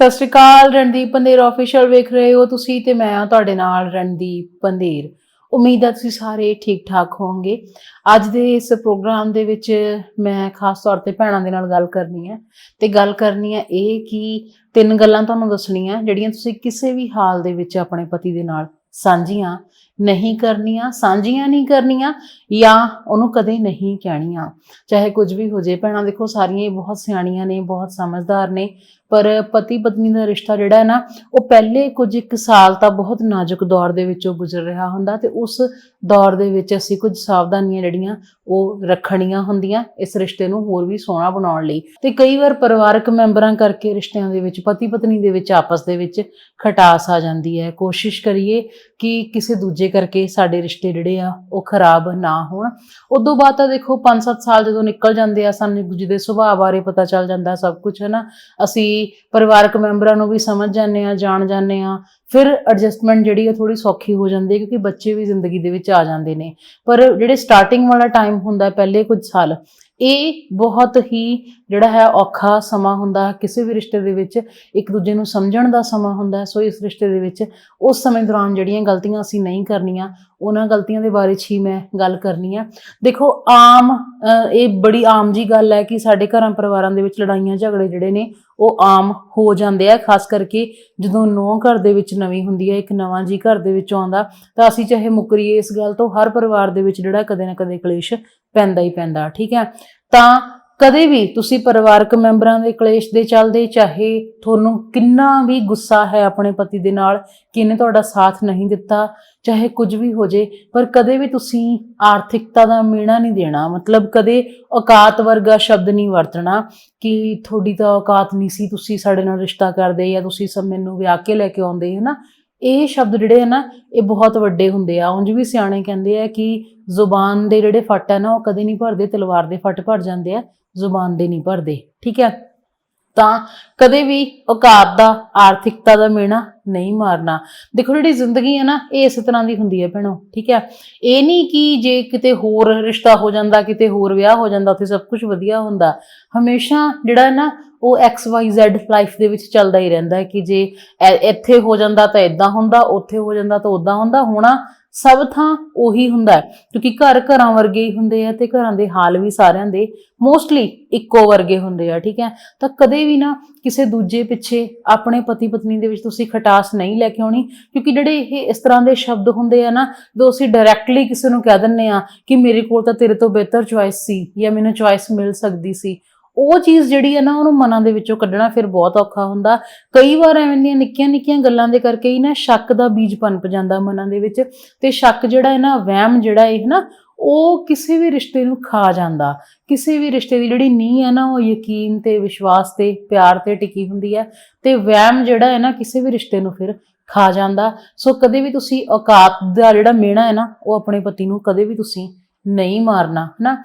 ਸਤਿ ਸ਼੍ਰੀ ਅਕਾਲ, ਰਣਦੀਪ ਪੰਦੇਰ ਆਫੀਸ਼ੀਅਲ ਵੇਖ ਰਹੇ ਹੋ ਤੁਸੀਂ ਤੇ ਮੈਂ ਆ ਤੁਹਾਡੇ ਨਾਲ ਰਣਦੀਪ ਪੰਦੇਰ ਉਮੀਦ ਹੈ ਤੁਸੀਂ ਸਾਰੇ ਠੀਕ ਠਾਕ ਹੋਵੋਗੇ। ਅੱਜ ਦੇ ਇਸ ਪ੍ਰੋਗਰਾਮ ਦੇ ਵਿੱਚ ਮੈਂ ਖਾਸ ਤੌਰ ਤੇ ਭੈਣਾਂ ਦੇ ਨਾਲ ਗੱਲ ਕਰਨੀ ਹੈ ਤੇ ਗੱਲ ਕਰਨੀ ਹੈ ਇਹ ਕਿ ਤਿੰਨ ਗੱਲਾਂ ਤੁਹਾਨੂੰ ਦੱਸਣੀਆਂ, ਜਿਹੜੀਆਂ ਤੁਸੀਂ ਕਿਸੇ ਵੀ ਹਾਲ ਦੇ ਵਿੱਚ ਆਪਣੇ ਪਤੀ ਦੇ ਨਾਲ ਸਾਂਝੀਆਂ ਨਹੀਂ ਕਰਨੀਆਂ, ਸਾਂਝੀਆਂ ਨਹੀਂ ਕਰਨੀਆਂ ਜਾਂ ਉਹਨੂੰ ਕਦੇ ਨਹੀਂ ਕਹਿਣੀਆਂ। ਚਾਹੇ ਕੁਝ ਵੀ ਹੋ ਜੇ ਭੈਣਾਂ ਦੇਖੋ, ਸਾਰੀਆਂ ਬਹੁਤ ਸਿਆਣੀਆਂ ਨੇ, ਬਹੁਤ ਸਮਝਦਾਰ ਨੇ, ਪਰ ਪਤੀ ਪਤਨੀ ਦਾ ਰਿਸ਼ਤਾ ਜਿਹੜਾ ਹੈ ਨਾ, ਉਹ ਪਹਿਲੇ ਕੁਝ ਇੱਕ ਸਾਲ ਤਾਂ ਬਹੁਤ ਨਾਜ਼ੁਕ ਦੌਰ ਦੇ ਵਿੱਚੋਂ ਗੁਜ਼ਰ ਰਿਹਾ ਹੁੰਦਾ ਤੇ ਉਸ ਦੌਰ ਦੇ ਵਿੱਚ ਅਸੀਂ ਕੁਝ ਸਾਵਧਾਨੀਆਂ ਜਿਹੜੀਆਂ, ਉਹ ਰੱਖਣੀਆਂ ਹੁੰਦੀਆਂ ਇਸ ਰਿਸ਼ਤੇ ਨੂੰ ਹੋਰ ਵੀ ਸੋਹਣਾ ਬਣਾਉਣ ਲਈ। ਤੇ ਕਈ ਵਾਰ ਪਰਿਵਾਰਕ ਮੈਂਬਰਾਂ ਕਰਕੇ ਰਿਸ਼ਤਿਆਂ ਦੇ ਵਿੱਚ ਪਤੀ ਪਤਨੀ ਦੇ ਵਿੱਚ, ਆਪਸ ਦੇ ਵਿੱਚ ਖਟਾਸ ਆ ਜਾਂਦੀ ਹੈ। ਕੋਸ਼ਿਸ਼ ਕਰੀਏ ਕਿ ਕਿਸੇ ਦੂਜੇ ਕਰਕੇ ਸਾਡੇ ਰਿਸ਼ਤੇ ਜਿਹੜੇ ਆ, ਉਹ ਖਰਾਬ ਨਾ ਹੋਣ। ਉਦੋਂ ਬਾਅਦ ਤਾਂ ਦੇਖੋ 5-7 ਸਾਲ ਜਦੋਂ ਨਿਕਲ ਜਾਂਦੇ ਆ, ਸਾਨੂੰ ਇੱਕ ਦੂਜੇ ਦੇ ਸੁਭਾਅ ਬਾਰੇ ਪਤਾ ਚੱਲ ਜਾਂਦਾ ਸਭ ਕੁਝ ਹੈ ਨਾ ਅਸੀਂ ਪਰਿਵਾਰਕ ਮੈਂਬਰਾਂ ਨੂੰ ਵੀ ਸਮਝ ਜਾਂਦੇ ਆ, ਜਾਣ ਜਾਂਦੇ ਆ। ਫਿਰ ਐਡਜਸਟਮੈਂਟ ਜਿਹੜੀ ਹੈ ਥੋੜੀ ਸੌਖੀ ਹੋ ਜਾਂਦੀ ਹੈ ਕਿਉਂਕਿ ਬੱਚੇ ਵੀ ਜ਼ਿੰਦਗੀ ਦੇ ਵਿੱਚ ਆ ਜਾਂਦੇ ਨੇ। ਪਰ ਜਿਹੜੇ ਸਟਾਰਟਿੰਗ ਵਾਲਾ ਟਾਈਮ ਹੁੰਦਾ ਪਹਿਲੇ ਕੁਝ ਸਾਲ ਇਹ ਬਹੁਤ ਹੀ ਜਿਹੜਾ ਹੈ ਔਖਾ ਸਮਾਂ ਹੁੰਦਾ ਹੈ। ਕਿਸੇ ਵੀ ਰਿਸ਼ਤੇ ਦੇ ਵਿੱਚ ਇੱਕ ਦੂਜੇ ਨੂੰ ਸਮਝਣ ਦਾ ਸਮਾਂ ਹੁੰਦਾ ਸੋ ਇਸ ਰਿਸ਼ਤੇ ਦੇ ਵਿੱਚ ਉਸ ਸਮੇਂ ਦੌਰਾਨ ਜਿਹੜੀਆਂ ਗਲਤੀਆਂ ਅਸੀਂ ਨਹੀਂ ਕਰਨੀਆਂ, ਉਹਨਾਂ ਗਲਤੀਆਂ ਦੇ ਬਾਰੇ 'ਚ ਹੀ ਮੈਂ ਗੱਲ ਕਰਨੀ ਆ। ਦੇਖੋ, ਆਮ ਇਹ ਬੜੀ ਆਮ ਜੀ ਗੱਲ ਹੈ ਕਿ ਸਾਡੇ ਘਰਾਂ ਪਰਿਵਾਰਾਂ ਦੇ ਵਿੱਚ ਲੜਾਈਆਂ ਝਗੜੇ ਜਿਹੜੇ ਨੇ, ਉਹ ਆਮ ਹੋ ਜਾਂਦੇ ਆ। ਖਾਸ ਕਰਕੇ ਜਦੋਂ ਨੌ ਘਰ ਦੇ ਵਿੱਚ ਨਵੀਂ ਹੁੰਦੀ ਹੈ, ਇੱਕ ਨਵਾਂ ਜੀ ਘਰ ਦੇ ਵਿੱਚ ਆਉਂਦਾ, ਤਾਂ ਅਸੀਂ ਚਾਹੇ ਮੁਕਰੀਏ ਇਸ ਗੱਲ ਤੋਂ, ਹਰ ਪਰਿਵਾਰ ਦੇ ਵਿੱਚ ਜਿਹੜਾ ਕਦੇ ਨਾ ਕਦੇ ਕਲੇਸ਼ ਪੈਂਦਾ ਹੀ ਪੈਂਦਾ, ਠੀਕ ਹੈ? ਤਾਂ ਕਦੇ ਵੀ ਤੁਸੀਂ ਪਰਿਵਾਰਕ ਮੈਂਬਰਾਂ ਦੇ ਕਲੇਸ਼ ਦੇ ਚੱਲਦੇ, ਚਾਹੇ ਤੁਹਾਨੂੰ ਕਿੰਨਾ ਵੀ ਗੁੱਸਾ ਹੈ ਆਪਣੇ ਪਤੀ ਦੇ ਨਾਲ ਕਿ ਇਹਨੇ ਤੁਹਾਡਾ ਸਾਥ ਨਹੀਂ ਦਿੱਤਾ, ਚਾਹੇ ਕੁਝ ਵੀ ਹੋ ਜੇ, ਪਰ ਕਦੇ ਵੀ ਤੁਸੀਂ ਆਰਥਿਕਤਾ ਦਾ ਮੀਣਾ ਨਹੀਂ ਦੇਣਾ, ਮਤਲਬ ਕਦੇ ਔਕਾਤ ਵਰਗਾ ਸ਼ਬਦ ਨਹੀਂ ਵਰਤਣਾ ਕਿ ਤੁਹਾਡੀ ਤਾਂ ਔਕਾਤ ਨਹੀਂ ਸੀ, ਤੁਸੀਂ ਸਾਡੇ ਨਾਲ ਰਿਸ਼ਤਾ ਕਰਦੇ ਜਾਂ ਤੁਸੀਂ ਸਭ ਮੈਨੂੰ ਵਿਆਹ ਕੇ ਲੈ ਕੇ ਆਉਂਦੇ ਹੈ ਨਾ ਇਹ ਸ਼ਬਦ ਜਿਹੜੇ ਆ ਨਾ, ਇਹ ਬਹੁਤ ਵੱਡੇ ਹੁੰਦੇ ਆ। ਉਂਝ ਵੀ ਸਿਆਣੇ ਕਹਿੰਦੇ ਆ ਕਿ ਜ਼ੁਬਾਨ ਦੇ ਜਿਹੜੇ ਫੱਟ ਆ ਨਾ, ਉਹ ਕਦੇ ਨਹੀਂ ਭਰਦੇ, ਤਲਵਾਰ ਦੇ ਫੱਟ ਭਰ ਜਾਂਦੇ ਆ, ਜ਼ੁਬਾਨ ਦੇ ਨਹੀਂ ਭਰਦੇ। ਠੀਕ ਹੈ ਤਾਂ ਕਦੇ ਵੀ ਔਕਾਤ ਦਾ, ਆਰਥਿਕਤਾ ਦਾ ਮੇਣਾ ਨਹੀਂ ਮਾਰਨਾ। ਦੇਖੋ ਜਿਹੜੀ ਜ਼ਿੰਦਗੀ ਹੈ ਨਾ, ਇਹ ਇਸ ਤਰ੍ਹਾਂ ਦੀ ਹੁੰਦੀ ਹੈ ਭੈਣੋ, ਠੀਕ ਹੈ? ਇਹ ਨਹੀਂ ਕਿ ਜੇ ਕਿਤੇ ਹੋਰ ਰਿਸ਼ਤਾ ਹੋ ਜਾਂਦਾ, ਕਿਤੇ ਹੋਰ ਵਿਆਹ ਹੋ ਜਾਂਦਾ, ਉੱਥੇ ਸਭ ਕੁਝ ਵਧੀਆ ਹੁੰਦਾ। ਹਮੇਸ਼ਾ ਜਿਹੜਾ ਹੈ ਨਾ, ਉਹ XYZ ਲਾਈਫ ਦੇ ਵਿੱਚ ਚੱਲਦਾ ਹੀ ਰਹਿੰਦਾ ਹੈ ਕਿ ਜੇ ਇੱਥੇ ਹੋ ਜਾਂਦਾ ਤਾਂ ਇਦਾਂ ਹੁੰਦਾ, ਉੱਥੇ ਹੋ ਜਾਂਦਾ ਤਾਂ ਉਦਾਂ ਹੁੰਦਾ। ਹੋਣਾ ਸਭ ਥਾਂ ਉਹੀ ਹੁੰਦਾ ਕਿਉਂਕਿ ਘਰ ਘਰਾਂ ਵਰਗੇ ਹੀ ਹੁੰਦੇ ਆ ਤੇ ਘਰਾਂ ਦੇ ਹਾਲ ਵੀ ਸਾਰਿਆਂ ਦੇ ਮੋਸਟਲੀ ਇੱਕੋ ਵਰਗੇ ਹੁੰਦੇ ਆ, ਠੀਕ ਹੈ? ਤਾਂ ਕਦੇ ਵੀ ਨਾ ਕਿਸੇ ਦੂਜੇ ਪਿੱਛੇ ਆਪਣੇ ਪਤੀ ਪਤਨੀ ਦੇ ਵਿੱਚ ਤੁਸੀਂ ਖਟਾਸ ਨਹੀਂ ਲੈ ਕੇ ਆਉਣੀ, ਕਿਉਂਕਿ ਜਿਹੜੇ ਇਹ ਇਸ ਤਰ੍ਹਾਂ ਦੇ ਸ਼ਬਦ ਹੁੰਦੇ ਆ ਨਾ ਜੋ ਅਸੀਂ ਡਾਇਰੈਕਟਲੀ ਕਿਸੇ ਨੂੰ ਕਹਿ ਦਿੰਨੇ ਆ ਕਿ ਮੇਰੇ ਕੋਲ ਤਾਂ ਤੇਰੇ ਤੋਂ ਬਿਹਤਰ ਚੁਆਇਸ ਸੀ ਜਾਂ ਮੈਨੂੰ ਚੁਆਇਸ ਮਿਲ ਸਕਦੀ ਸੀ ਉਹ ਚੀਜ਼ ਜਿਹੜੀ ਹੈ ਨਾ ਉਹਨੂੰ ਮਨਾਂ ਦੇ ਵਿੱਚੋਂ ਕੱਢਣਾ ਫਿਰ ਬਹੁਤ ਔਖਾ ਹੁੰਦਾ। ਕਈ ਵਾਰ ਐਵੇਂ ਦੀਆਂ ਨਿੱਕੀਆਂ ਨਿੱਕੀਆਂ ਗੱਲਾਂ ਦੇ ਕਰਕੇ ਹੀ ਨਾ ਸ਼ੱਕ ਦਾ ਬੀਜ ਪਨਪ ਜਾਂਦਾ ਮਨਾਂ ਦੇ ਵਿੱਚ ਤੇ ਸ਼ੱਕ ਜਿਹੜਾ ਹੈ ਨਾ, ਵਹਿਮ ਜਿਹੜਾ ਹੈ ਨਾ, ਉਹ ਕਿਸੇ ਵੀ ਰਿਸ਼ਤੇ ਨੂੰ ਖਾ ਜਾਂਦਾ। ਕਿਸੇ ਵੀ ਰਿਸ਼ਤੇ ਦੀ ਜਿਹੜੀ ਨੀਂਹ ਹੈ ਨਾ, ਉਹ ਯਕੀਨ ਤੇ ਵਿਸ਼ਵਾਸ ਤੇ ਪਿਆਰ ਤੇ ਟਿਕੀ ਹੁੰਦੀ ਹੈ ਤੇ ਵਹਿਮ ਜਿਹੜਾ ਹੈ ਨਾ ਕਿਸੇ ਵੀ ਰਿਸ਼ਤੇ ਨੂੰ ਫਿਰ ਖਾ ਜਾਂਦਾ। ਸੋ ਕਦੇ ਵੀ ਤੁਸੀਂ ਔਕਾਤ ਦਾ ਜਿਹੜਾ ਮੇਣਾ ਹੈ ਨਾ, ਉਹ ਆਪਣੇ ਪਤੀ ਨੂੰ ਕਦੇ ਵੀ ਤੁਸੀਂ ਨਹੀਂ ਮਾਰਨਾ, ਹਨਾ?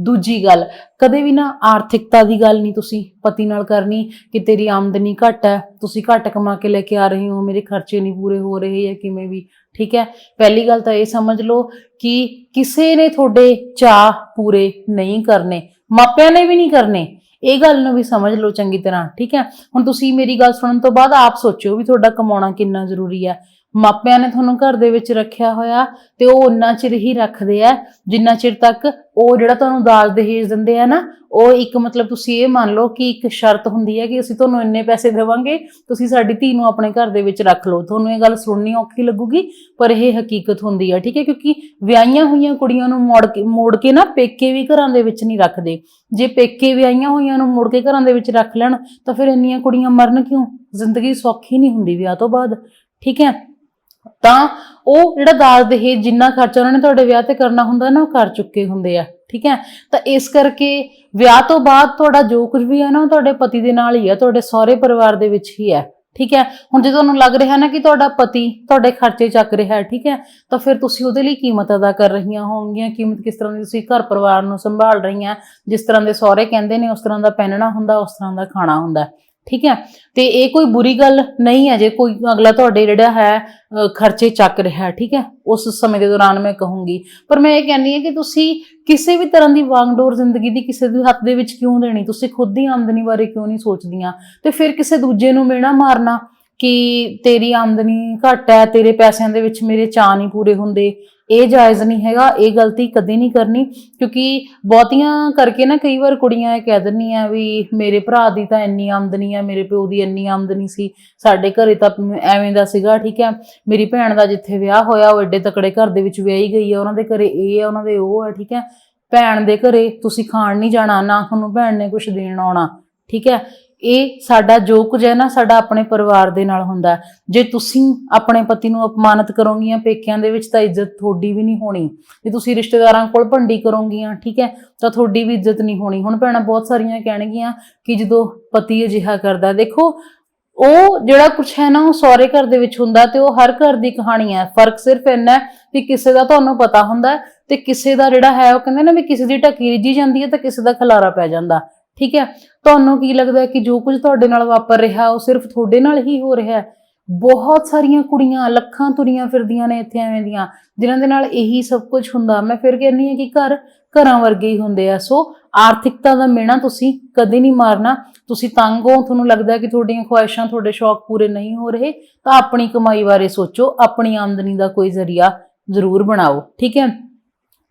ਦੂਜੀ ਗੱਲ, ਕਦੇ ਵੀ ਨਾ ਆਰਥਿਕਤਾ ਦੀ ਗੱਲ ਨਹੀਂ ਤੁਸੀਂ ਪਤੀ ਨਾਲ ਕਰਨੀ ਕਿ ਤੇਰੀ ਆਮਦਨੀ ਘੱਟ ਹੈ, ਤੁਸੀਂ ਘੱਟ ਕਮਾ ਕੇ ਲੈ ਕੇ ਆ ਰਹੇ ਹੋ, ਮੇਰੇ ਖਰਚੇ ਨਹੀਂ ਪੂਰੇ ਹੋ ਰਹੇ ਜਾਂ ਕਿਵੇਂ ਵੀ, ਠੀਕ ਹੈ? ਪਹਿਲੀ ਗੱਲ ਤਾਂ ਇਹ ਸਮਝ ਲਓ ਕਿ ਕਿਸੇ ਨੇ ਤੁਹਾਡੇ ਚਾਹ ਪੂਰੇ ਨਹੀਂ ਕਰਨੇ, ਮਾਪਿਆਂ ਨੇ ਵੀ ਨਹੀਂ ਕਰਨੇ। ਇਹ ਗੱਲ ਨੂੰ ਵੀ ਸਮਝ ਲਓ ਚੰਗੀ ਤਰ੍ਹਾਂ, ਠੀਕ ਹੈ? ਹੁਣ ਤੁਸੀਂ ਮੇਰੀ ਗੱਲ ਸੁਣਨ ਤੋਂ ਬਾਅਦ ਆਪ ਸੋਚਿਓ ਵੀ ਤੁਹਾਡਾ ਕਮਾਉਣਾ ਕਿੰਨਾ ਜ਼ਰੂਰੀ ਹੈ। ਮਾਪਿਆਂ ਨੇ ਤੁਹਾਨੂੰ ਘਰ ਦੇ ਵਿੱਚ ਰੱਖਿਆ ਹੋਇਆ ਤੇ ਉਹ ਉਨਾ ਚਿਰ ਹੀ ਰੱਖਦੇ ਆ, ਜਿੰਨਾ ਚਿਰ ਤੱਕ ਉਹ ਜਿਹੜਾ ਤੁਹਾਨੂੰ ਦਾਜ ਦਹੇਜ ਦਿੰਦੇ ਆ ਨਾ, ਉਹ ਇੱਕ ਮਤਲਬ ਤੁਸੀਂ ਇਹ ਮੰਨ ਲਓ ਕਿ ਇੱਕ ਸ਼ਰਤ ਹੁੰਦੀ ਹੈ ਕਿ ਅਸੀਂ ਤੁਹਾਨੂੰ ਇੰਨੇ ਪੈਸੇ ਦੇਵਾਂਗੇ, ਤੁਸੀਂ ਸਾਡੀ ਧੀ ਨੂੰ ਆਪਣੇ ਘਰ ਦੇ ਵਿੱਚ ਰੱਖ ਲਓ। ਤੁਹਾਨੂੰ ਇਹ ਗੱਲ ਸੁਣਨੀ ਔਖੀ ਲੱਗੂਗੀ, ਪਰ ਇਹ ਹਕੀਕਤ ਹੁੰਦੀ ਹੈ ਠੀਕ ਹੈ? ਕਿਉਂਕਿ ਵਿਆਹੀਆਂ ਹੋਈਆਂ ਕੁੜੀਆਂ ਨੂੰ ਮੋੜ ਕੇ ਮੋੜ ਕੇ ਨਾ ਪੇਕੇ ਵੀ ਘਰਾਂ ਦੇ ਵਿੱਚ ਨਹੀਂ ਰੱਖਦੇ। ਜੇ ਪੇਕੇ ਵਿਆਹੀਆਂ ਹੋਈਆਂ ਨੂੰ ਮੁੜ ਕੇ ਘਰਾਂ ਦੇ ਵਿੱਚ ਰੱਖ ਲੈਣ, ਤਾਂ ਫਿਰ ਇੰਨੀਆਂ ਕੁੜੀਆਂ ਮਰਨ ਕਿਉਂ? ਜ਼ਿੰਦਗੀ ਸੌਖੀ ਨਹੀਂ ਹੁੰਦੀ ਵਿਆਹ ਤੋਂ ਬਾਅਦ, ਠੀਕ ਹੈ? ਤਾਂ ਉਹ ਜਿਹੜਾ ਦਾਜ ਦਹੇਜ ਜਿੰਨਾ ਖਰਚਾ ਉਹਨਾਂ ਨੇ ਤੁਹਾਡੇ ਵਿਆਹ ਤੇ ਕਰਨਾ ਹੁੰਦਾ ਨਾ, ਉਹ ਕਰ ਚੁੱਕੇ ਹੁੰਦੇ ਆ, ਠੀਕ ਹੈ? ਤਾਂ ਇਸ ਕਰਕੇ ਵਿਆਹ ਤੋਂ ਬਾਅਦ ਤੁਹਾਡਾ ਜੋ ਕੁਝ ਵੀ ਹੈ ਨਾ, ਉਹ ਤੁਹਾਡੇ ਪਤੀ ਦੇ ਨਾਲ ਹੀ ਹੈ, ਤੁਹਾਡੇ ਸਹੁਰੇ ਪਰਿਵਾਰ ਦੇ ਵਿੱਚ ਹੀ ਹੈ, ਠੀਕ ਹੈ? ਹੁਣ ਜੇ ਤੁਹਾਨੂੰ ਲੱਗ ਰਿਹਾ ਨਾ ਕਿ ਤੁਹਾਡਾ ਪਤੀ ਤੁਹਾਡੇ ਖਰਚੇ ਚੱਕ ਰਿਹਾ ਹੈ, ਠੀਕ ਹੈ? ਤਾਂ ਫਿਰ ਤੁਸੀਂ ਉਹਦੇ ਲਈ ਕੀਮਤ ਅਦਾ ਕਰ ਰਹੀਆਂ ਹੋਵਗੀਆਂ ਕੀਮਤ ਕਿਸ ਤਰ੍ਹਾਂ ਦੀ ਤੁਸੀਂ ਘਰ ਪਰਿਵਾਰ ਨੂੰ ਸੰਭਾਲ ਰਹੀਆਂ, ਜਿਸ ਤਰ੍ਹਾਂ ਦੇ ਸਹੁਰੇ ਕਹਿੰਦੇ ਨੇ, ਉਸ ਤਰ੍ਹਾਂ ਦਾ ਪਹਿਨਣਾ ਹੁੰਦਾ, ਉਸ ਤਰ੍ਹਾਂ ਦਾ ਖਾਣਾ ਹੁੰਦਾ। ਠੀਕ ਹੈ? ਤੇ ਇਹ ਕੋਈ ਬੁਰੀ ਗੱਲ ਨਹੀਂ ਹੈ ਜੇ ਕੋਈ ਅਗਲਾ ਤੁਹਾਡੇ ਜਿਹੜਾ ਹੈ ਖਰਚੇ ਚੱਕ ਰਿਹਾ ਠੀਕ ਹੈ? ਉਸ ਸਮੇਂ ਦੇ ਦੌਰਾਨ ਮੈਂ ਕਹੂੰਗੀ। ਪਰ ਮੈਂ ਇਹ ਕਹਿੰਦੀ ਹਾਂ ਕਿ ਤੁਸੀਂ ਕਿਸੇ ਵੀ ਤਰ੍ਹਾਂ ਦੀ ਵਾਂਗਡੋਰ ਜ਼ਿੰਦਗੀ ਦੀ ਕਿਸੇ ਦੇ ਹੱਥ ਦੇ ਵਿੱਚ ਕਿਉਂ ਦੇਣੀ? ਤੁਸੀਂ ਖੁਦ ਦੀ ਆਮਦਨੀ ਬਾਰੇ ਕਿਉਂ ਨਹੀਂ ਸੋਚਦੀਆਂ? ਤੇ ਫਿਰ ਕਿਸੇ ਦੂਜੇ ਨੂੰ ਮਿਹਣਾ ਮਾਰਨਾ ਕਿ ਤੇਰੀ ਆਮਦਨੀ ਘੱਟ ਹੈ, ਤੇਰੇ ਪੈਸਿਆਂ ਦੇ ਵਿੱਚ ਮੇਰੇ ਚਾਅ ਨਹੀਂ ਪੂਰੇ ਹੁੰਦੇ? ਇਹ ਜਾਇਜ਼ ਨਹੀਂ ਹੈਗਾ, ਇਹ ਗਲਤੀ ਕਦੇ ਨਹੀਂ ਕਰਨੀ, ਕਿਉਂਕਿ ਬਹੁਤੀਆਂ ਕਰਕੇ ਨਾ ਕਈ ਵਾਰ ਕੁੜੀਆਂ ਇਹ ਕਹਿ ਦਿੰਦੀਆਂ ਵੀ ਮੇਰੇ ਭਰਾ ਦੀ ਤਾਂ ਇੰਨੀ ਆਮਦਨੀ ਆ, ਮੇਰੇ ਪਿਓ ਦੀ ਇੰਨੀ ਆਮਦਨੀ ਸੀ, ਸਾਡੇ ਘਰੇ ਤਾਂ ਐਵੇਂ ਦਾ ਸੀਗਾ, ਠੀਕ ਹੈ, ਮੇਰੀ ਭੈਣ ਦਾ ਜਿੱਥੇ ਵਿਆਹ ਹੋਇਆ, ਉਹ ਐਡੇ ਤਕੜੇ ਘਰ ਦੇ ਵਿੱਚ ਵਿਆਹੀ ਗਈ ਆ, ਉਹਨਾਂ ਦੇ ਘਰੇ ਇਹ ਆ, ਉਹਨਾਂ ਦੇ ਉਹ ਹੈ ਠੀਕ ਹੈ, ਭੈਣ ਦੇ ਘਰੇ ਤੁਸੀਂ ਖਾਣ ਨਹੀਂ ਜਾਣਾ, ਨਾ ਤੁਹਾਨੂੰ ਭੈਣ ਨੇ ਕੁਝ ਦੇਣ ਆਉਣਾ, ਠੀਕ ਹੈ ਇਹ ਸਾਡਾ ਜੋ ਕੁਝ ਹੈ ਨਾ ਸਾਡਾ ਆਪਣੇ ਪਰਿਵਾਰ ਦੇ ਨਾਲ ਹੁੰਦਾ ਜੇ ਤੁਸੀਂ ਆਪਣੇ ਪਤੀ ਨੂੰ ਅਪਮਾਨਿਤ ਕਰੋਗੀਆਂ ਪੇਕਿਆਂ ਦੇ ਵਿੱਚ ਤਾਂ ਇੱਜ਼ਤ ਤੁਹਾਡੀ ਵੀ ਨਹੀਂ ਹੋਣੀ। ਜੇ ਤੁਸੀਂ ਰਿਸ਼ਤੇਦਾਰਾਂ ਕੋਲ ਭੰਡੀ ਕਰੋਗੀਆਂ, ਠੀਕ ਹੈ, ਤਾਂ ਤੁਹਾਡੀ ਵੀ ਇੱਜ਼ਤ ਨਹੀਂ ਹੋਣੀ। ਹੁਣ ਭੈਣਾਂ ਬਹੁਤ ਸਾਰੀਆਂ ਕਹਿਣਗੀਆਂ ਕਿ ਜਦੋਂ ਪਤੀ ਅਜਿਹਾ ਕਰਦਾ, ਦੇਖੋ, ਉਹ ਜਿਹੜਾ ਕੁਝ ਹੈ ਨਾ, ਉਹ ਸਹੁਰੇ ਘਰ ਦੇ ਵਿੱਚ ਹੁੰਦਾ ਤੇ ਉਹ ਹਰ ਘਰ ਦੀ ਕਹਾਣੀ ਹੈ। ਫ਼ਰਕ ਸਿਰਫ ਇੰਨਾ ਹੈ ਕਿ ਕਿਸੇ ਦਾ ਤੁਹਾਨੂੰ ਪਤਾ ਹੁੰਦਾ ਤੇ ਕਿਸੇ ਦਾ ਜਿਹੜਾ ਹੈ, ਉਹ ਕਹਿੰਦੇ ਨਾ ਵੀ ਕਿਸੇ ਦੀ ਢੱਕੀ ਰਿੱਝੀ ਜਾਂਦੀ ਹੈ ਤਾਂ ਕਿਸੇ ਦਾ ਖਲਾਰਾ ਪੈ ਜਾਂਦਾ। ਠੀਕ ਹੈ? ਤੁਹਾਨੂੰ ਕੀ ਲੱਗਦਾ ਕਿ ਜੋ ਕੁਝ ਤੁਹਾਡੇ ਨਾਲ ਵਾਪਰ ਰਿਹਾ, ਉਹ ਸਿਰਫ ਤੁਹਾਡੇ ਨਾਲ ਹੀ ਹੋ ਰਿਹਾ ਹੈ? ਬਹੁਤ ਸਾਰੀਆਂ ਕੁੜੀਆਂ ਲੱਖਾਂ ਤੁਰੀਆਂ ਫਿਰਦੀਆਂ ਨੇ ਇੱਥੇ ਐਵੇਂ ਦੀਆਂ, ਜਿਨ੍ਹਾਂ ਦੇ ਨਾਲ ਇਹੀ ਸਭ ਕੁਝ ਹੁੰਦਾ। ਮੈਂ ਫਿਰ ਕਹਿੰਨੀ ਹਾਂ ਕਿ ਘਰ ਘਰਾਂ ਵਰਗੇ ਹੀ ਹੁੰਦੇ ਆ। ਸੋ ਆਰਥਿਕਤਾ ਦਾ ਮਿਹਣਾ ਤੁਸੀਂ ਕਦੇ ਨਹੀਂ ਮਾਰਨਾ। ਤੁਸੀਂ ਤੰਗ ਹੋ, ਤੁਹਾਨੂੰ ਲੱਗਦਾ ਕਿ ਤੁਹਾਡੀਆਂ ਖੁਆਇਸ਼ਾਂ, ਤੁਹਾਡੇ ਸ਼ੌਕ ਪੂਰੇ ਨਹੀਂ ਹੋ ਰਹੇ, ਤਾਂ ਆਪਣੀ ਕਮਾਈ ਬਾਰੇ ਸੋਚੋ, ਆਪਣੀ ਆਮਦਨੀ ਦਾ ਕੋਈ ਜ਼ਰੀਆ ਜ਼ਰੂਰ ਬਣਾਓ। ਠੀਕ ਹੈ?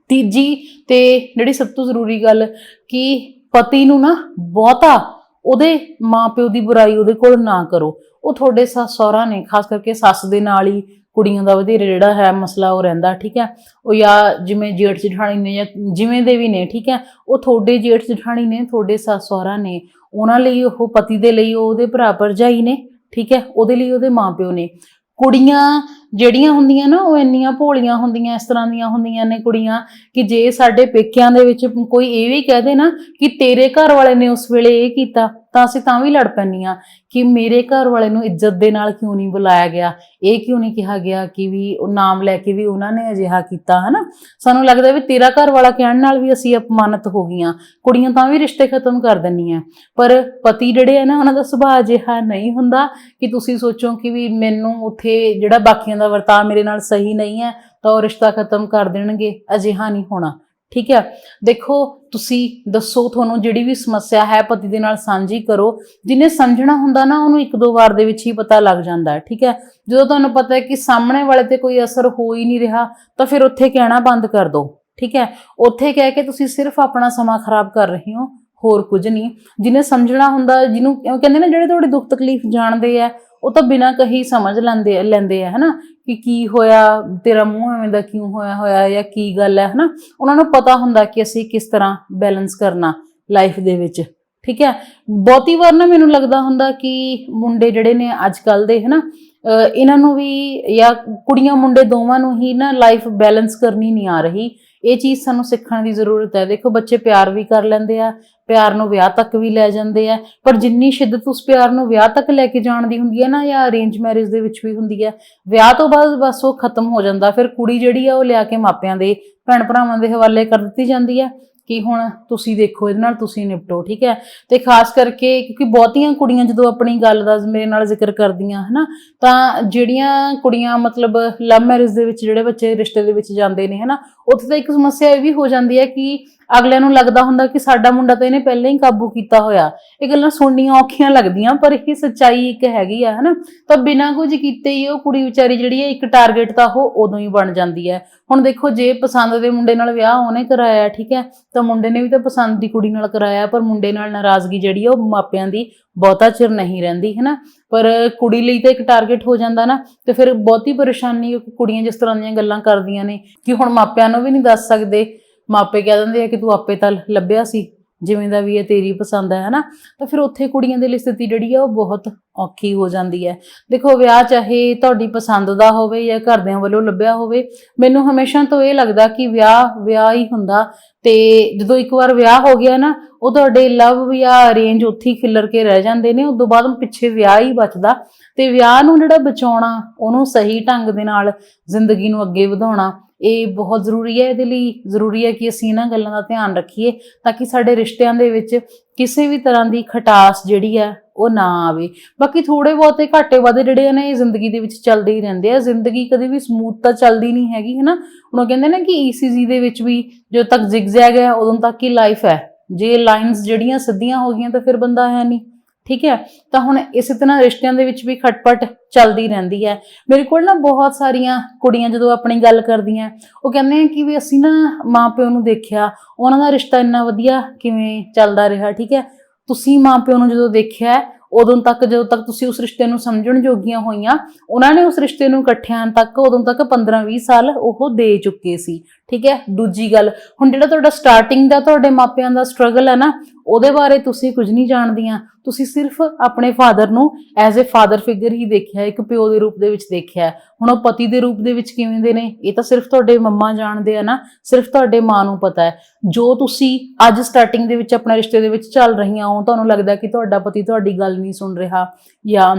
ਤੀਜੀ ਤੇ ਜਿਹੜੀ ਸਭ ਤੋਂ ਜ਼ਰੂਰੀ ਗੱਲ ਕਿ ਪਤੀ ਨੂੰ ਨਾ ਬਹੁਤਾ ਉਹਦੇ ਮਾਪਿਓ ਦੀ ਬੁਰਾਈ ਉਹਦੇ ਕੋਲ ਨਾ ਕਰੋ। ਉਹ ਤੁਹਾਡੇ ਸੱਸ ਸਹੁਰਾ ਨੇ, ਖਾਸ ਕਰਕੇ ਸੱਸ ਦੇ ਨਾਲ ਹੀ ਕੁੜੀਆਂ ਦਾ ਵਧੇਰੇ ਜਿਹੜਾ ਹੈ ਮਸਲਾ ਉਹ ਰਹਿੰਦਾ, ਠੀਕ ਹੈ? ਉਹ ਜਾਂ ਜਿਵੇਂ ਜੇਠ ਜਠਾਣੀ ਨੇ ਜਾਂ ਜਿਵੇਂ ਦੇ ਵੀ ਨੇ, ਠੀਕ ਹੈ? ਉਹ ਤੁਹਾਡੇ ਜੇਠ ਜਠਾਣੀ ਨੇ, ਤੁਹਾਡੇ ਸੱਸ ਸਹੁਰਾ ਨੇ, ਉਹਨਾਂ ਲਈ ਉਹ ਪਤੀ ਦੇ ਲਈ ਉਹਦੇ ਭਰਾ ਭਰਜਾਈ ਨੇ, ਠੀਕ ਹੈ? ਉਹਦੇ ਲਈ ਉਹਦੇ ਮਾਪਿਓ ਨੇ। ਕੁੜੀਆਂ ਜਿਹੜੀਆਂ ਹੁੰਦੀਆਂ ਨਾ, ਉਹ ਇੰਨੀਆਂ ਭੋਲੀਆਂ ਹੁੰਦੀਆਂ, ਇਸ ਤਰ੍ਹਾਂ ਦੀਆਂ ਹੁੰਦੀਆਂ ਨੇ ਕੁੜੀਆਂ ਕਿ ਜੇ ਸਾਡੇ ਪੇਕਿਆਂ ਦੇ ਵਿੱਚ ਕੋਈ ਇਹ ਵੀ ਕਹਿ ਦੇ ਨਾ ਕਿ ਤੇਰੇ ਘਰ ਵਾਲੇ ਨੇ ਉਸ ਵੇਲੇ ਇਹ ਕੀਤਾ। ਤਾਂ ਅਸੀਂ ਤਾਂ ਵੀ ਲੜ ਪੈਂਦੀਆਂ ਕਿ ਮੇਰੇ ਘਰ ਵਾਲੇ ਨੂੰ ਇੱਜ਼ਤ ਦੇ ਨਾਲ ਕਿਉਂ ਨਹੀਂ ਬੁਲਾਇਆ ਗਿਆ? ਇਹ ਕਿਉਂ ਨਹੀਂ ਕਿਹਾ ਗਿਆ ਕਿ ਵੀ ਉਹ ਨਾਮ ਲੈ ਕੇ ਵੀ ਉਹਨਾਂ ਨੇ ਅਜਿਹਾ ਕੀਤਾ, ਹਨਾ? ਸਾਨੂੰ ਲੱਗਦਾ ਵੀ ਤੇਰਾ ਘਰ ਵਾਲਾ ਕਹਿਣ ਨਾਲ ਵੀ ਅਸੀਂ ਅਪਮਾਨਿਤ ਹੋ ਗਈਆਂ। ਕੁੜੀਆਂ ਤਾਂ ਵੀ ਰਿਸ਼ਤੇ ਖਤਮ ਕਰ ਦਿੰਦੀਆਂ। ਪਰ ਪਤੀ ਜਿਹੜੇ ਆ ਨਾ, ਉਹਨਾਂ ਦਾ ਸੁਭਾਅ ਅਜਿਹਾ ਨਹੀਂ ਹੁੰਦਾ ਕਿ ਤੁਸੀਂ ਸੋਚੋ ਕਿ ਵੀ ਮੈਨੂੰ ਉੱਥੇ ਜਿਹੜਾ ਬਾਕੀਆਂ ਦਾ ਵਰਤਾਅ ਮੇਰੇ ਨਾਲ ਸਹੀ ਨਹੀਂ ਹੈ, ਤਾਂ ਉਹ ਰਿਸ਼ਤਾ ਖਤਮ ਕਰ ਦੇਣਗੇ। ਅਜਿਹਾ ਨਹੀਂ ਹੋਣਾ। ਠੀਕ ਹੈ? ਦੇਖੋ, ਤੁਸੀਂ ਦੱਸੋ ਤੁਹਾਨੂੰ ਜਿਹੜੀ ਵੀ ਸਮੱਸਿਆ ਹੈ, ਪਤੀ ਦੇ ਨਾਲ ਸਾਂਝੀ ਕਰੋ। ਜਿਹਨੇ ਸਮਝਣਾ ਹੁੰਦਾ ਨਾ, ਉਹਨੂੰ ਇੱਕ ਦੋ ਵਾਰ ਦੇ ਵਿੱਚ ਹੀ ਪਤਾ ਲੱਗ ਜਾਂਦਾ ਹੈ, ਠੀਕ ਹੈ? ਜਦੋਂ ਤੁਹਾਨੂੰ ਪਤਾ ਹੈ ਕਿ ਸਾਹਮਣੇ ਵਾਲੇ ਤੇ ਕੋਈ ਅਸਰ ਹੋ ਹੀ ਨਹੀਂ ਰਿਹਾ, ਤਾਂ ਫਿਰ ਉੱਥੇ ਕਹਿਣਾ ਬੰਦ ਕਰ ਦਿਓ ਠੀਕ ਹੈ? ਉੱਥੇ ਕਹਿ ਕੇ ਤੁਸੀਂ ਸਿਰਫ ਆਪਣਾ ਸਮਾਂ ਖਰਾਬ ਕਰ ਰਹੇ ਹੋ, ਹੋਰ ਕੁਝ ਨਹੀਂ। ਜਿਹਨੇ ਸਮਝਣਾ ਹੁੰਦਾ, ਜਿਹਨੂੰ ਕਹਿੰਦੇ ਨਾ ਜਿਹੜੇ ਤੁਹਾਡੇ ਦੁੱਖ ਤਕਲੀਫ ਜਾਣਦੇ ਆ, ਉਹ ਤਾਂ ਬਿਨਾਂ ਕਹੀ ਸਮਝ ਲੈਂਦੇ ਲੈਂਦੇ ਆ, ਹਨਾ? ਕਿ ਕੀ ਹੋਇਆ, ਤੇਰਾ ਮੂੰਹ ਐਵੇਂ ਦਾ ਕਿਉਂ ਹੋਇਆ ਹੋਇਆ ਜਾਂ ਕੀ ਗੱਲ ਹੈ, ਹਨਾ? ਉਹਨਾਂ ਨੂੰ ਪਤਾ ਹੁੰਦਾ ਕਿ ਅਸੀਂ ਕਿਸ ਤਰ੍ਹਾਂ ਬੈਲੈਂਸ ਕਰਨਾ ਲਾਈਫ ਦੇ ਵਿੱਚ, ਠੀਕ ਹੈ? ਬਹੁਤੀ ਵਾਰ ਨਾ ਮੈਨੂੰ ਲੱਗਦਾ ਹੁੰਦਾ ਕਿ ਮੁੰਡੇ ਜਿਹੜੇ ਨੇ ਅੱਜ ਕੱਲ ਦੇ, ਹਨਾ, ਅਹ ਇਹਨਾਂ ਨੂੰ ਵੀ ਜਾਂ ਕੁੜੀਆਂ ਮੁੰਡੇ ਦੋਵਾਂ ਨੂੰ ਹੀ ਨਾ ਲਾਈਫ ਬੈਲੈਂਸ ਕਰਨੀ ਨਹੀਂ ਆ ਰਹੀ। ਇਹ ਚੀਜ਼ ਸਾਨੂੰ ਸਿੱਖਣ ਦੀ ਜ਼ਰੂਰਤ ਹੈ। ਦੇਖੋ, ਬੱਚੇ ਪਿਆਰ ਵੀ ਕਰ ਲੈਂਦੇ ਆ, ਪਿਆਰ ਨੂੰ ਵਿਆਹ ਤੱਕ ਵੀ ਲੈ ਜਾਂਦੇ ਆ, ਪਰ ਜਿੰਨੀ ਸ਼ਿੱਦਤ ਉਸ ਪਿਆਰ ਨੂੰ ਵਿਆਹ ਤੱਕ ਲੈ ਕੇ ਜਾਣ ਦੀ ਹੁੰਦੀ ਹੈ ਨਾ, ਜਾਂ ਅਰੇਂਜ ਮੈਰਿਜ ਦੇ ਵਿੱਚ ਵੀ ਹੁੰਦੀ ਹੈ, ਵਿਆਹ ਤੋਂ ਬਾਅਦ ਬਸ ਉਹ ਖਤਮ ਹੋ ਜਾਂਦਾ। ਫਿਰ ਕੁੜੀ ਜਿਹੜੀ ਆ, ਉਹ ਲਿਆ ਕੇ ਮਾਪਿਆਂ ਦੇ, ਭੈਣ ਭਰਾਵਾਂ ਦੇ ਹਵਾਲੇ ਕਰ ਦਿੱਤੀ ਜਾਂਦੀ ਹੈ। ਕਿ ਹੁਣ ਤੁਸੀਂ ਦੇਖੋ ਇਹਦੇ ਨਾਲ ਤੁਸੀਂ ਨਿਪਟੋ, ਠੀਕ ਹੈ? ਤੇ ਖਾਸ ਕਰਕੇ ਕਿਉਂਕਿ ਬਹੁਤੀਆਂ ਕੁੜੀਆਂ ਜਦੋਂ ਆਪਣੀ ਗੱਲ ਦਾ ਮੇਰੇ ਨਾਲ ਜ਼ਿਕਰ ਕਰਦੀਆਂ, ਹਨਾ, ਤਾਂ ਜਿਹੜੀਆਂ ਕੁੜੀਆਂ ਮਤਲਬ ਲਵ ਮੈਰਿਜ ਦੇ ਵਿੱਚ ਜਿਹੜੇ ਬੱਚੇ ਰਿਸ਼ਤੇ ਦੇ ਵਿੱਚ ਜਾਂਦੇ ਨੇ, ਹਨਾ, ਉੱਥੇ ਤਾਂ ਇੱਕ ਸਮੱਸਿਆ ਇਹ ਵੀ ਹੋ ਜਾਂਦੀ ਹੈ ਕਿ ਅਗਲਿਆਂ ਨੂੰ ਲੱਗਦਾ ਹੁੰਦਾ ਕਿ ਸਾਡਾ ਮੁੰਡਾ ਤਾਂ ਇਹਨੇ ਪਹਿਲਾਂ ਹੀ ਕਾਬੂ ਕੀਤਾ ਹੋਇਆ। ਇਹ ਗੱਲਾਂ ਸੁਣਨੀਆਂ ਔਖੀਆਂ ਲੱਗਦੀਆਂ, ਪਰ ਇਹ ਸੱਚਾਈ ਇੱਕ ਹੈਗੀ ਆ, ਹਨਾ? ਤਾਂ ਬਿਨਾਂ ਕੁਝ ਕੀਤੇ ਹੀ ਉਹ ਕੁੜੀ ਵਿਚਾਰੀ ਜਿਹੜੀ ਹੈ, ਇੱਕ ਟਾਰਗੇਟ ਤਾਂ ਉਹ ਉਦੋਂ ਹੀ ਬਣ ਜਾਂਦੀ ਹੈ। ਹੁਣ ਦੇਖੋ, ਜੇ ਪਸੰਦ ਦੇ ਮੁੰਡੇ ਨਾਲ ਵਿਆਹ ਉਹਨੇ ਕਰਾਇਆ, ਠੀਕ ਹੈ? ਤਾਂ ਮੁੰਡੇ ਨੇ ਵੀ ਤਾਂ ਪਸੰਦ ਦੀ ਕੁੜੀ ਨਾਲ ਕਰਾਇਆ, ਪਰ ਮੁੰਡੇ ਨਾਲ ਨਾਰਾਜ਼ਗੀ ਜਿਹੜੀ ਉਹ ਮਾਪਿਆਂ ਦੀ ਬਹੁਤਾ ਚਿਰ ਨਹੀਂ ਰਹਿੰਦੀ ਹੈ ਨਾ ਪਰ ਕੁੜੀ ਲਈ ਤਾਂ ਇੱਕ ਟਾਰਗੇਟ ਹੋ ਜਾਂਦਾ ਨਾ, ਤੇ ਫਿਰ ਬਹੁਤੀ ਪਰੇਸ਼ਾਨੀ ਕੁੜੀਆਂ ਜਿਸ ਤਰ੍ਹਾਂ ਦੀਆਂ ਗੱਲਾਂ ਕਰਦੀਆਂ ਨੇ, ਕਿ ਹੁਣ ਮਾਪਿਆਂ ਨੂੰ ਵੀ ਨਹੀਂ ਦੱਸ ਸਕਦੇ। ਮਾਪੇ ਕਹਿ ਦਿੰਦੇ ਆ ਕਿ ਤੂੰ ਆਪੇ ਤਾਂ ਲੱਭਿਆ ਸੀ, ਜਿਵੇਂ ਦਾ ਵੀ ਹੈ ਤੇਰੀ ਪਸੰਦ ਹੈ, ਹਨਾ? ਤਾਂ ਫਿਰ ਉੱਥੇ ਕੁੜੀਆਂ ਦੇ ਲਈ ਸਥਿਤੀ ਜਿਹੜੀ ਆ ਉਹ ਬਹੁਤ ਔਖੀ ਹੋ ਜਾਂਦੀ ਹੈ। ਦੇਖੋ, ਵਿਆਹ ਚਾਹੇ ਤੁਹਾਡੀ ਪਸੰਦ ਦਾ ਹੋਵੇ ਜਾਂ ਘਰਦਿਆਂ ਵੱਲੋਂ ਲੱਭਿਆ ਹੋਵੇ, ਮੈਨੂੰ ਹਮੇਸ਼ਾ ਤੋਂ ਇਹ ਲੱਗਦਾ ਕਿ ਵਿਆਹ ਵਿਆਹ ਹੀ ਹੁੰਦਾ। ਤੇ ਜਦੋਂ ਇੱਕ ਵਾਰ ਵਿਆਹ ਹੋ ਗਿਆ ਨਾ, ਉਹ ਤੁਹਾਡੇ ਲਵ ਜਾਂ ਅਰੇਂਜ ਉੱਥੇ ਹੀ ਖਿੱਲਰ ਕੇ ਰਹਿ ਜਾਂਦੇ ਨੇ, ਉਦੋਂ ਬਾਅਦ ਪਿੱਛੇ ਵਿਆਹ ਹੀ ਬਚਦਾ। ਤੇ ਵਿਆਹ ਨੂੰ ਜਿਹੜਾ ਬਚਾਉਣਾ, ਉਹਨੂੰ ਸਹੀ ਢੰਗ ਦੇ ਨਾਲ ਜ਼ਿੰਦਗੀ ਨੂੰ ਅੱਗੇ ਵਧਾਉਣਾ ਇਹ ਬਹੁਤ ਜ਼ਰੂਰੀ ਹੈ, ਇਹਦੇ ਲਈ ਜ਼ਰੂਰੀ ਹੈ ਕਿ ਅਸੀਂ ਇਹਨਾਂ ਗੱਲਾਂ ਦਾ ਧਿਆਨ ਰੱਖੀਏ ਤਾਂ ਕਿ ਸਾਡੇ ਰਿਸ਼ਤਿਆਂ ਦੇ ਵਿੱਚ ਕਿਸੇ ਵੀ ਤਰ੍ਹਾਂ ਦੀ ਖਟਾਸ ਜਿਹੜੀ ਹੈ ਉਹ ਨਾ ਆਵੇ। ਬਾਕੀ ਥੋੜੇ ਬਹੁਤੇ ਘਾਟੇ ਵਾਧੇ ਜਿਹੜੇ ਆ ਨਾ, ਇਹ ਜ਼ਿੰਦਗੀ ਦੇ ਵਿੱਚ ਚੱਲਦੇ ਹੀ ਰਹਿੰਦੇ ਆ। ਜ਼ਿੰਦਗੀ ਕਦੇ ਵੀ ਸਮੂਥ ਤਾਂ ਚੱਲਦੀ ਨਹੀਂ ਹੈਗੀ, ਹਨਾ? ਹੁਣ ਉਹ ਕਹਿੰਦੇ ਨੇ ਕਿ ECG ਦੇ ਵਿੱਚ ਵੀ ਜਦੋਂ ਤੱਕ ਜ਼ਿਗਜ਼ੈਗ ਹੈ, ਉਦੋਂ ਤੱਕ ਹੀ ਲਾਈਫ ਹੈ। ਜੇ ਲਾਈਨਸ ਜਿਹੜੀਆਂ ਸਿੱਧੀਆਂ ਹੋ ਗਈਆਂ ਤਾਂ ਫਿਰ ਬੰਦਾ ਹੈ ਨਹੀਂ। ਠੀਕ ਹੈ? ਤਾਂ ਹੁਣ ਇਸੇ ਤਰ੍ਹਾਂ ਰਿਸ਼ਤਿਆਂ ਦੇ ਵਿੱਚ ਵੀ ਖਟਪਟ ਚੱਲਦੀ ਰਹਿੰਦੀ ਹੈ। ਮੇਰੇ ਕੋਲ ਨਾ ਬਹੁਤ ਸਾਰੀਆਂ ਕੁੜੀਆਂ ਜਦੋਂ ਆਪਣੀ ਗੱਲ ਕਰਦੀਆਂ, ਉਹ ਕਹਿੰਦੇ ਆ ਕਿ ਵੀ ਅਸੀਂ ਨਾ ਮਾਪਿਓ ਨੂੰ ਦੇਖਿਆ, ਉਹਨਾਂ ਦਾ ਰਿਸ਼ਤਾ ਇੰਨਾ ਵਧੀਆ ਕਿਵੇਂ ਚੱਲਦਾ ਰਿਹਾ, ਠੀਕ ਹੈ? ਤੁਸੀਂ ਮਾਪਿਓ ਨੂੰ ਜਦੋਂ ਦੇਖਿਆ, ਉਦੋਂ ਤੱਕ ਜਦੋਂ ਤੱਕ ਤੁਸੀਂ ਉਸ ਰਿਸ਼ਤੇ ਨੂੰ ਸਮਝਣ ਜੋਗੀਆਂ ਹੋਈਆਂ, ਉਹਨਾਂ ਨੇ ਉਸ ਰਿਸ਼ਤੇ ਨੂੰ ਇਕੱਠਿਆਂ ਤੱਕ ਉਦੋਂ ਤੱਕ 15-20 ਸਾਲ ਉਹ ਦੇ ਚੁੱਕੇ ਸੀ। ਠੀਕ ਹੈ? ਦੂਜੀ ਗੱਲ, ਹੁਣ ਜਿਹੜਾ ਤੁਹਾਡਾ ਸਟਾਰਟਿੰਗ ਦਾ ਤੁਹਾਡੇ ਮਾਪਿਆਂ ਦਾ ਸਟਰਗਲ ਹੈ ਨਾ ਉਹਦੇ ਬਾਰੇ ਤੁਸੀਂ ਕੁਝ ਨਹੀਂ ਜਾਣਦੀਆਂ। ਤੁਸੀਂ ਸਿਰਫ ਆਪਣੇ ਫਾਦਰ ਨੂੰ ਐਜ਼ ਅ ਫਾਦਰ ਫਿਗਰ ਹੀ ਦੇਖਿਆ, ਇੱਕ ਪਿਓ ਦੇ ਰੂਪ ਦੇ ਵਿੱਚ ਦੇਖਿਆ। ਹੁਣ ਉਹ ਪਤੀ ਦੇ ਰੂਪ ਦੇ ਵਿੱਚ ਕਿਵੇਂ ਦੇ ਨੇ, ਇਹ ਤਾਂ ਸਿਰਫ ਤੁਹਾਡੇ ਮੰਮਾ ਜਾਣਦੇ ਆ ਨਾ, ਸਿਰਫ ਤੁਹਾਡੇ ਮਾਂ ਨੂੰ ਪਤਾ ਹੈ। ਜੋ ਤੁਸੀਂ ਅੱਜ ਸਟਾਰਟਿੰਗ ਦੇ ਵਿੱਚ ਆਪਣੇ ਰਿਸ਼ਤੇ ਦੇ ਵਿੱਚ ਚੱਲ ਰਹੀਆਂ ਹੋ, ਤੁਹਾਨੂੰ ਲੱਗਦਾ ਕਿ ਤੁਹਾਡਾ ਪਤੀ ਤੁਹਾਡੀ ਗੱਲ ਨਹੀਂ ਸੁਣ ਰਿਹਾ ਜਾਂ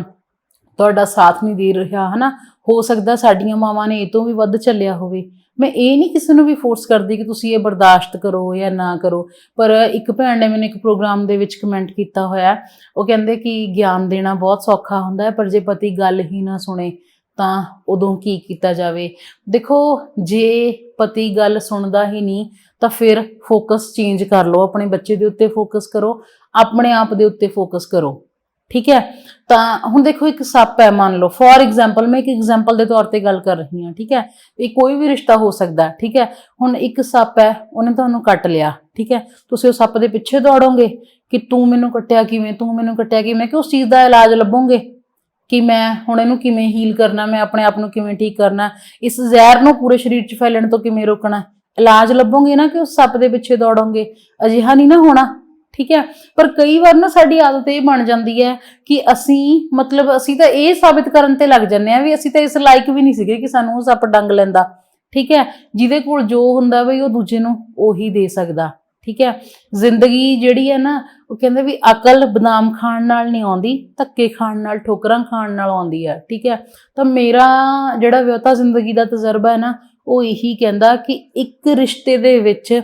ਤੁਹਾਡਾ ਸਾਥ ਨਹੀਂ ਦੇ ਰਿਹਾ, ਹਨਾ? ਹੋ ਸਕਦਾ ਸਾਡੀਆਂ ਮਾਵਾਂ ਨੇ ਇਹ ਤੋਂ ਵੀ ਵੱਧ ਚੱਲਿਆ ਹੋਵੇ। ਮੈਂ ਇਹ ਨਹੀਂ ਕਿਸੇ ਨੂੰ ਵੀ ਫੋਰਸ ਕਰਦੀ ਕਿ ਤੁਸੀਂ ਇਹ ਬਰਦਾਸ਼ਤ ਕਰੋ ਜਾਂ ਨਾ ਕਰੋ, ਪਰ ਇੱਕ ਭੈਣ ਨੇ ਮੈਨੂੰ ਇੱਕ ਪ੍ਰੋਗਰਾਮ ਦੇ ਵਿੱਚ ਕਮੈਂਟ ਕੀਤਾ ਹੋਇਆ। ਉਹ ਕਹਿੰਦੇ ਕਿ ਗਿਆਨ ਦੇਣਾ ਬਹੁਤ ਸੌਖਾ ਹੁੰਦਾ ਹੈ, ਪਰ ਜੇ ਪਤੀ ਗੱਲ ਹੀ ਨਾ ਸੁਣੇ, ਤਾਂ ਉਦੋਂ ਕੀ ਕੀਤਾ ਜਾਵੇ? ਦੇਖੋ, ਜੇ ਪਤੀ ਗੱਲ ਸੁਣਦਾ ਹੀ ਨਹੀਂ, ਤਾਂ ਫਿਰ ਫੋਕਸ ਚੇਂਜ ਕਰ ਲਓ। ਆਪਣੇ ਬੱਚੇ ਦੇ ਉੱਤੇ ਫੋਕਸ ਕਰੋ, ਆਪਣੇ ਆਪ ਦੇ ਉੱਤੇ ਫੋਕਸ ਕਰੋ। ਠੀਕ ਹੈ? ਤਾਂ ਹੁਣ ਦੇਖੋ ਇੱਕ ਸੱਪ ਹੈ, ਮੰਨ ਲਓ। ਫੋਰ ਐਗਜ਼ਾਮਪਲ ਮੈਂ ਇੱਕ ਐਗਜ਼ਾਮਪਲ ਦੇ ਤੌਰ ਤੇ ਗੱਲ ਕਰ ਰਹੀ ਹਾਂ, ਠੀਕ ਹੈ? ਇਹ ਕੋਈ ਵੀ ਰਿਸ਼ਤਾ ਹੋ ਸਕਦਾ ਠੀਕ ਹੈ? ਹੁਣ ਇੱਕ ਸੱਪ ਹੈ, ਉਹਨੇ ਤੁਹਾਨੂੰ ਕੱਟ ਲਿਆ, ਠੀਕ ਹੈ? ਤੁਸੀਂ ਉਹ ਸੱਪ ਦੇ ਪਿੱਛੇ ਦੌੜੋਗੇ ਕਿ ਤੂੰ ਮੈਨੂੰ ਕੱਟਿਆ ਕਿਵੇਂ, ਤੂੰ ਮੈਨੂੰ ਕੱਟਿਆ ਕਿਵੇਂ? ਕਿ ਉਸ ਚੀਜ਼ ਦਾ ਇਲਾਜ ਲੱਭੋਗੇ? ਕਿ ਮੈਂ ਹੁਣ ਇਹਨੂੰ ਕਿਵੇਂ ਹੀਲ ਕਰਨਾ, ਮੈਂ ਆਪਣੇ ਆਪ ਨੂੰ ਕਿਵੇਂ ਠੀਕ ਕਰਨਾ? ਇਸ ਜ਼ਹਿਰ ਨੂੰ ਪੂਰੇ ਸਰੀਰ 'ਚ ਫੈਲਣ ਤੋਂ ਕਿਵੇਂ ਰੋਕਣਾ? ਇਲਾਜ ਲੱਭੋਗੇ ਨਾ ਕਿ ਉਸ ਸੱਪ ਦੇ ਪਿੱਛੇ ਦੌੜੋਗੇ? ਅਜਿਹਾ ਨਹੀਂ ਨਾ ਹੋਣਾ। ਠੀਕ ਹੈ? ਪਰ ਕਈ ਵਾਰ ਨਾ ਸਾਡੀ ਆਦਤ ਇਹ ਬਣ ਜਾਂਦੀ ਹੈ ਕਿ ਅਸੀਂ, ਮਤਲਬ ਅਸੀਂ ਤਾਂ ਇਹ ਸਾਬਿਤ ਕਰਨ ਤੇ ਲੱਗ ਜੰਨੇ ਆ ਵੀ ਅਸੀਂ ਤਾਂ ਇਸ ਲਾਇਕ ਵੀ ਨਹੀਂ ਸੀਗੇ ਕਿ ਸਾਨੂੰ ਉਹ ਸੱਪ ਡੰਗ ਲੈਂਦਾ। ਠੀਕ ਹੈ? ਜਿਹਦੇ ਕੋਲ ਜੋ ਹੁੰਦਾ ਬਈ ਉਹ ਦੂਜੇ ਨੂੰ ਉਹੀ ਦੇ ਸਕਦਾ। ਠੀਕ ਹੈ? ਜ਼ਿੰਦਗੀ ਜਿਹੜੀ ਹੈ ਨਾ, ਉਹ ਕਹਿੰਦੇ ਵੀ ਅਕਲ ਬਦਾਮ ਖਾਣ ਨਾਲ ਨਹੀਂ ਆਉਂਦੀ, ਧੱਕੇ ਖਾਣ ਨਾਲ, ਠੋਕਰਾਂ ਖਾਣ ਨਾਲ ਆਉਂਦੀ ਹੈ। ਠੀਕ ਹੈ? ਤਾਂ ਮੇਰਾ ਜਿਹੜਾ ਵਿਆਹਤਾ ਜ਼ਿੰਦਗੀ ਦਾ ਤਜਰਬਾ ਹੈ ਨਾ ਉਹ ਇਹੀ ਕਹਿੰਦਾ ਕਿ ਇੱਕ ਰਿਸ਼ਤੇ ਦੇ ਵਿੱਚ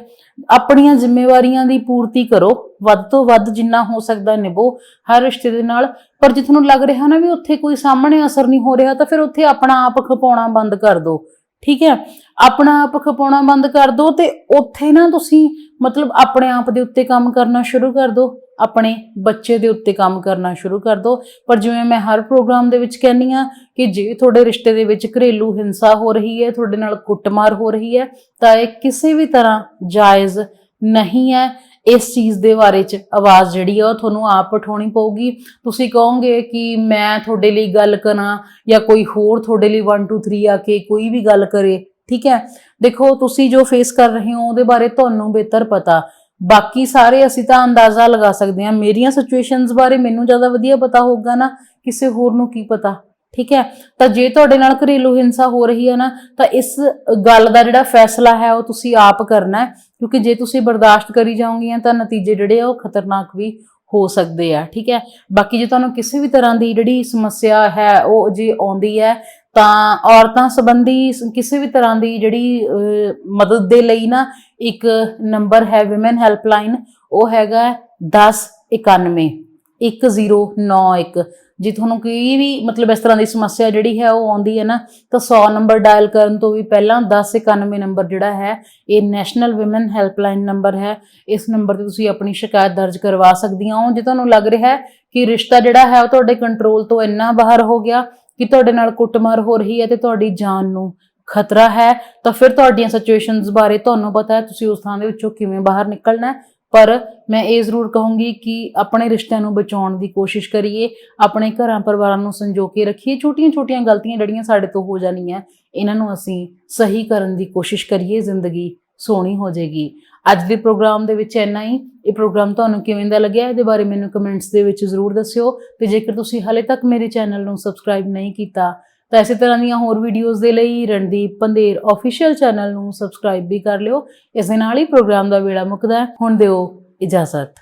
ਆਪਣੀਆਂ ਜ਼ਿੰਮੇਵਾਰੀਆਂ ਦੀ ਪੂਰਤੀ ਕਰੋ, ਵੱਧ ਤੋਂ ਵੱਧ ਜਿੰਨਾ ਹੋ ਸਕਦਾ ਨਿਭੋ ਹਰ ਰਿਸ਼ਤੇ ਦੇ ਨਾਲ। ਪਰ ਜੇ ਤੁਹਾਨੂੰ ਲੱਗ ਰਿਹਾ ਨਾ ਵੀ ਉੱਥੇ ਕੋਈ ਸਾਹਮਣੇ ਅਸਰ ਨਹੀਂ ਹੋ ਰਿਹਾ, ਤਾਂ ਫਿਰ ਉੱਥੇ ਆਪਣਾ ਆਪ ਖਪਾਉਣਾ ਬੰਦ ਕਰ ਦਿਓ। ਠੀਕ ਹੈ? ਆਪਣਾ ਆਪ ਖਪਾਉਣਾ ਬੰਦ ਕਰ ਦਿਓ ਤੇ ਉੱਥੇ ਨਾ ਤੁਸੀਂ ਮਤਲਬ ਆਪਣੇ ਆਪ ਦੇ ਉੱਤੇ ਕੰਮ ਕਰਨਾ ਸ਼ੁਰੂ ਕਰ ਦਿਓ। ਆਪਣੇ ਬੱਚੇ ਦੇ ਉੱਤੇ ਕੰਮ ਕਰਨਾ ਸ਼ੁਰੂ ਕਰ ਦਿਓ ਪਰ ਜਿਵੇਂ ਮੈਂ ਹਰ ਪ੍ਰੋਗਰਾਮ ਦੇ ਵਿੱਚ ਕਹਿੰਨੀ ਆ ਕਿ ਜੇ ਤੁਹਾਡੇ ਰਿਸ਼ਤੇ ਦੇ ਵਿੱਚ ਘਰੇਲੂ ਹਿੰਸਾ ਹੋ ਰਹੀ ਹੈ, ਤੁਹਾਡੇ ਨਾਲ ਕੁੱਟਮਾਰ ਹੋ ਰਹੀ ਹੈ, ਤਾਂ ਇਹ ਕਿਸੇ ਵੀ ਤਰ੍ਹਾਂ ਜਾਇਜ਼ ਨਹੀਂ ਹੈ। ਇਸ ਚੀਜ਼ ਦੇ ਬਾਰੇ ਚ ਆਵਾਜ਼ ਜਿਹੜੀ ਆ ਉਹ ਤੁਹਾਨੂੰ ਆਪ ਉਠਾਉਣੀ ਪਊਗੀ। ਤੁਸੀਂ ਕਹੋਗੇ ਕਿ ਮੈਂ ਤੁਹਾਡੇ ਲਈ ਗੱਲ ਕਰਾਂ ਜਾਂ ਕੋਈ ਹੋਰ ਤੁਹਾਡੇ ਲਈ 1 2 3 ਆ ਕੇ ਕੋਈ ਵੀ ਗੱਲ ਕਰੇ, ਠੀਕ ਹੈ? ਦੇਖੋ, ਤੁਸੀਂ ਜੋ ਫੇਸ ਕਰ ਰਹੇ ਹੋ ਉਹਦੇ ਬਾਰੇ ਤੁਹਾਨੂੰ ਬਿਹਤਰ ਪਤਾ। ਬਾਕੀ ਸਾਰੇ ਅਸੀਂ ਤਾਂ ਅੰਦਾਜ਼ਾ ਲਗਾ ਸਕਦੇ ਹਾਂ। ਮੇਰੀਆਂ ਸਿਚੁਏਸ਼ਨਸ ਬਾਰੇ ਮੈਨੂੰ ਜ਼ਿਆਦਾ ਵਧੀਆ ਪਤਾ ਹੋਊਗਾ ਨਾ ਕਿਸੇ ਹੋਰ ਨੂੰ ਕੀ ਪਤਾ ਠੀਕ ਹੈ? ਤਾਂ ਜੇ ਤੁਹਾਡੇ ਨਾਲ ਘਰੇਲੂ ਹਿੰਸਾ ਹੋ ਰਹੀ ਹੈ ਨਾ ਤਾਂ ਇਸ ਗੱਲ ਦਾ ਜਿਹੜਾ ਫੈਸਲਾ ਹੈ ਉਹ ਤੁਸੀਂ ਆਪ ਕਰਨਾ ਹੈ। ਕਿਉਂਕਿ ਜੇ ਤੁਸੀਂ ਬਰਦਾਸ਼ਤ ਕਰੀ ਜਾਓਗੀਆਂ ਤਾਂ ਨਤੀਜੇ ਜਿਹੜੇ ਆ ਉਹ ਖਤਰਨਾਕ ਵੀ ਹੋ ਸਕਦੇ ਆ ਠੀਕ ਹੈ? ਬਾਕੀ ਜੇ ਤੁਹਾਨੂੰ ਕਿਸੇ ਵੀ ਤਰ੍ਹਾਂ ਦੀ ਜਿਹੜੀ ਸਮੱਸਿਆ ਹੈ ਉਹ ਜੇ ਆਉਂਦੀ ਹੈ ਤਾਂ ਔਰਤਾਂ ਸੰਬੰਧੀ ਕਿਸੇ ਵੀ ਤਰ੍ਹਾਂ ਦੀ ਜਿਹੜੀ ਅਹ, ਮਦਦ ਦੇ ਲਈ ਨਾ ਇੱਕ ਨੰਬਰ ਹੈ ਔਮਨ ਹੈਲਪਲਾਈਨ ਉਹ ਹੈਗਾ 1091 1091 ਜੇ ਤੁਹਾਨੂੰ ਕੋਈ ਵੀ ਮਤਲਬ ਇਸ ਤਰ੍ਹਾਂ ਦੀ ਸਮੱਸਿਆ ਜਿਹੜੀ ਹੈ ਉਹ ਆਉਂਦੀ ਹੈ ਨਾ, ਤਾਂ 100 ਨੰਬਰ ਡਾਇਲ ਕਰਨ ਤੋਂ ਵੀ ਪਹਿਲਾਂ 1091 ਨੰਬਰ ਜਿਹੜਾ ਹੈ, ਇਹ ਨੈਸ਼ਨਲ ਔਮਨ ਹੈਲਪਲਾਈਨ ਨੰਬਰ ਹੈ। ਇਸ ਨੰਬਰ ਤੇ ਤੁਸੀਂ ਆਪਣੀ ਸ਼ਿਕਾਇਤ ਦਰਜ ਕਰਵਾ ਸਕਦੀਆਂ ਹੋ। ਜੇ ਤੁਹਾਨੂੰ ਲੱਗ ਰਿਹਾ ਹੈ ਕਿ ਰਿਸ਼ਤਾ ਜਿਹੜਾ ਹੈ ਉਹ ਤੁਹਾਡੇ ਕੰਟਰੋਲ ਤੋਂ ਇੰਨਾ ਬਾਹਰ ਹੋ ਗਿਆ, ਕਿ ਤੁਹਾਡੇ ਨਾਲ ਕੁੱਟਮਾਰ ਹੋ ਰਹੀ ਹੈ ਤੇ ਤੁਹਾਡੀ ਜਾਨ ਨੂੰ ਖਤਰਾ ਹੈ, ਤਾਂ ਫਿਰ ਤੁਹਾਡੀਆਂ ਸਿਚੁਏਸ਼ਨਸ ਬਾਰੇ ਤੁਹਾਨੂੰ ਪਤਾ ਹੈ, ਤੁਸੀਂ ਉਸ ਥਾਂ ਦੇ ਵਿੱਚੋਂ ਕਿਵੇਂ ਬਾਹਰ ਨਿਕਲਣਾ ਹੈ। ਪਰ ਮੈਂ ਇਹ ਜ਼ਰੂਰ ਕਹੂੰਗੀ ਕਿ ਆਪਣੇ ਰਿਸ਼ਤਿਆਂ ਨੂੰ ਬਚਾਉਣ ਦੀ ਕੋਸ਼ਿਸ਼ ਕਰੀਏ, ਆਪਣੇ ਘਰਾਂ ਪਰਿਵਾਰਾਂ ਨੂੰ ਸੰਜੋ ਕੇ ਰੱਖੀਏ। ਛੋਟੀਆਂ-ਛੋਟੀਆਂ ਗਲਤੀਆਂ ਜਿਹੜੀਆਂ ਸਾਡੇ ਤੋਂ ਹੋ ਜਾਣੀਆਂ, ਇਹਨਾਂ ਨੂੰ ਅਸੀਂ ਸਹੀ ਕਰਨ ਦੀ ਕੋਸ਼ਿਸ਼ ਕਰੀਏ, ਜ਼ਿੰਦਗੀ ਸੋਹਣੀ ਹੋ ਜਾਏਗੀ। ਅੱਜ ਦੇ ਪ੍ਰੋਗਰਾਮ ਦੇ ਵਿੱਚ ਇੰਨਾ ਹੀ। ਇਹ ਪ੍ਰੋਗਰਾਮ ਤੁਹਾਨੂੰ ਕਿਵੇਂ ਦਾ ਲੱਗਿਆ, ਇਹਦੇ ਬਾਰੇ ਮੈਨੂੰ ਕਮੈਂਟਸ ਦੇ ਵਿੱਚ ਜ਼ਰੂਰ ਦੱਸਿਓ। ਤੇ ਜੇਕਰ ਤੁਸੀਂ ਹਾਲੇ ਤੱਕ ਮੇਰੇ ਚੈਨਲ ਨੂੰ ਸਬਸਕ੍ਰਾਈਬ ਨਹੀਂ ਕੀਤਾ ਤਾਂ ਇਸੇ ਤਰ੍ਹਾਂ ਦੀਆਂ ਹੋਰ ਵੀਡੀਓਜ਼ ਦੇ ਲਈ ਰਣਦੀਪ ਪੰਦੇਰ ਅਫੀਸ਼ੀਅਲ ਚੈਨਲ ਨੂੰ ਸਬਸਕ੍ਰਾਈਬ ਵੀ ਕਰ ਲਿਓ। ਇਸ ਦੇ ਨਾਲ ਹੀ ਪ੍ਰੋਗਰਾਮ ਦਾ ਵੇਲਾ ਮੁੱਕਦਾ ਹੁਣ ਦਿਓ ਇਜਾਜ਼ਤ।